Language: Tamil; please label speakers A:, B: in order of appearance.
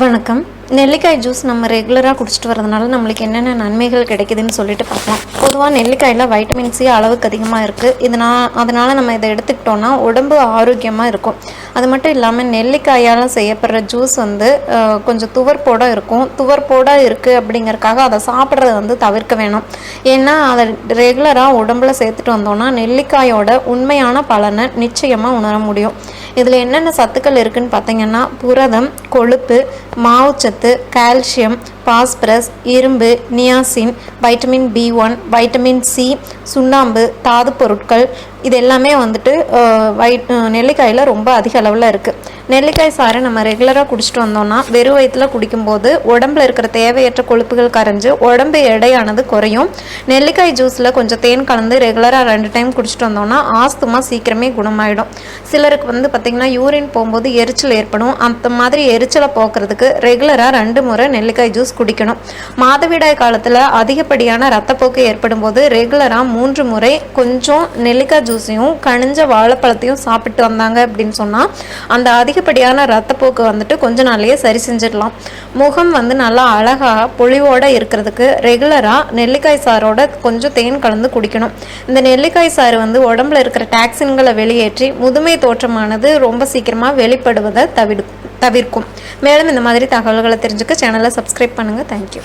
A: வணக்கம். நெல்லிக்காய் ஜூஸ் நம்ம ரெகுலராக குடிச்சிட்டு வரதுனால நம்மளுக்கு என்னென்ன நன்மைகள் கிடைக்குதுன்னு சொல்லிட்டு பார்க்கலாம். பொதுவாக நெல்லிக்காயில் வைட்டமின் சி அளவுக்கு அதிகமாக இருக்குது இதனால் அதனால் நம்ம இதை எடுத்துக்கிட்டோம்னா உடம்பு ஆரோக்கியமாக இருக்கும். அது மட்டும் இல்லாமல் நெல்லிக்காயால் செய்யப்படுற ஜூஸ் வந்து கொஞ்சம் துவர்ப்போட இருக்கும். துவர்ப்போட இருக்குது அப்படிங்கறக்காக அதை சாப்பிட்றத வந்து தவிர்க்க வேணும். ஏன்னா அதை ரெகுலராக உடம்புல சேர்த்துட்டு வந்தோம்னா நெல்லிக்காயோட உண்மையான பலனை நிச்சயமாக உணர முடியும். இதில் என்னென்ன சத்துக்கள் இருக்குதுன்னு பார்த்தீங்கன்னா புரதம் கொழுப்பு மாவுச்சத்து கால்சியம் பாஸ்பரஸ் இரும்பு niacin vitamin B one vitamin C சுண்ணாம்பு தாது பொருட்கள் இது எல்லாமே வந்துட்டு அஹ், வை நெல்லிக்காயில் ரொம்ப அதிக அளவில் இருக்குது நெல்லிக்காய் சாறை நம்ம ரெகுலராக குடிச்சிட்டு வந்தோம்னா வெறும் வயிற்றில் குடிக்கும்போது உடம்புல இருக்கிற தேவையற்ற கொழுப்புகள் கரைஞ்சு உடம்பு எடையானது குறையும். நெல்லிக்காய் ஜூஸில் கொஞ்சம் தேன் கலந்து ரெகுலராக ரெண்டு டைம் குடிச்சிட்டு வந்தோம்னா ஆஸ்துமா சீக்கிரமே குணமாயிடும். சிலருக்கு வந்து பார்த்திங்கன்னா யூரின் போகும்போது எரிச்சல் ஏற்படும். அந்த மாதிரி எரிச்சலை போக்குறதுக்கு ரெகுலராக ரெண்டு முறை நெல்லிக்காய் ஜூஸ் குடிக்கணும். மாதவிடாய் காலத்தில் அதிகப்படியான ரத்தப்போக்கு ஏற்படும் போது ரெகுலராக மூன்று முறை கொஞ்சம் நெல்லிக்காய் ஜூஸையும் கனிஞ்ச வாழைப்பழத்தையும் சாப்பிட்டு வந்தாங்க அப்படின்னு சொன்னால் அந்த அதிக அதிகப்படியான ரத்தப்போக்கு வந்துட்டு கொஞ்ச நாள்லேயே சரி செஞ்சிடலாம். முகம் வந்து நல்லா அழகாக பொழிவோடு இருக்கிறதுக்கு ரெகுலராக நெல்லிக்காய் சாரோட கொஞ்சம் தேன் கலந்து குடிக்கணும். இந்த நெல்லிக்காய் சாறு வந்து உடம்புல இருக்கிற டாக்ஸின்களை வெளியேற்றி முதுமை தோற்றமானது ரொம்ப சீக்கிரமாக வெளிப்படுவதை தவிடு தவிர்க்கும். மேலும் இந்த மாதிரி தகவல்களை தெரிஞ்சுக்க சேனலை சப்ஸ்கிரைப் பண்ணுங்கள் தேங்க்யூ